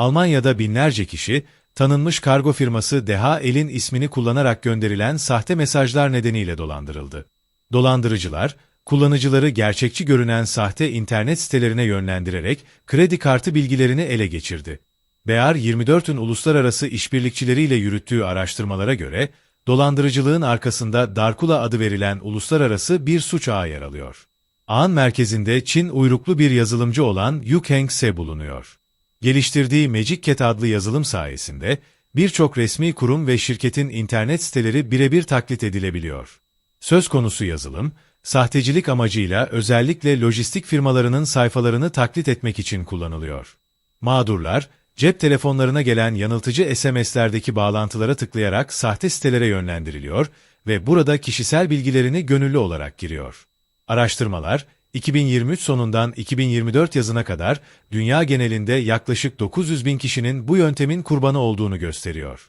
Almanya'da binlerce kişi, tanınmış kargo firması DHL'in ismini kullanarak gönderilen sahte mesajlar nedeniyle dolandırıldı. Dolandırıcılar, kullanıcıları gerçekçi görünen sahte internet sitelerine yönlendirerek kredi kartı bilgilerini ele geçirdi. Bear 24'ün uluslararası işbirlikçileriyle yürüttüğü araştırmalara göre, dolandırıcılığın arkasında Darkula adı verilen uluslararası bir suç ağı yer alıyor. Ağın merkezinde Çin uyruklu bir yazılımcı olan Yu Keng-se bulunuyor. Geliştirdiği Magic Cat adlı yazılım sayesinde birçok resmi kurum ve şirketin internet siteleri birebir taklit edilebiliyor. Söz konusu yazılım, sahtecilik amacıyla özellikle lojistik firmalarının sayfalarını taklit etmek için kullanılıyor. Mağdurlar, cep telefonlarına gelen yanıltıcı SMS'lerdeki bağlantılara tıklayarak sahte sitelere yönlendiriliyor ve burada kişisel bilgilerini gönüllü olarak giriyor. Araştırmalar, 2023 sonundan 2024 yazına kadar dünya genelinde yaklaşık 900 bin kişinin bu yöntemin kurbanı olduğunu gösteriyor.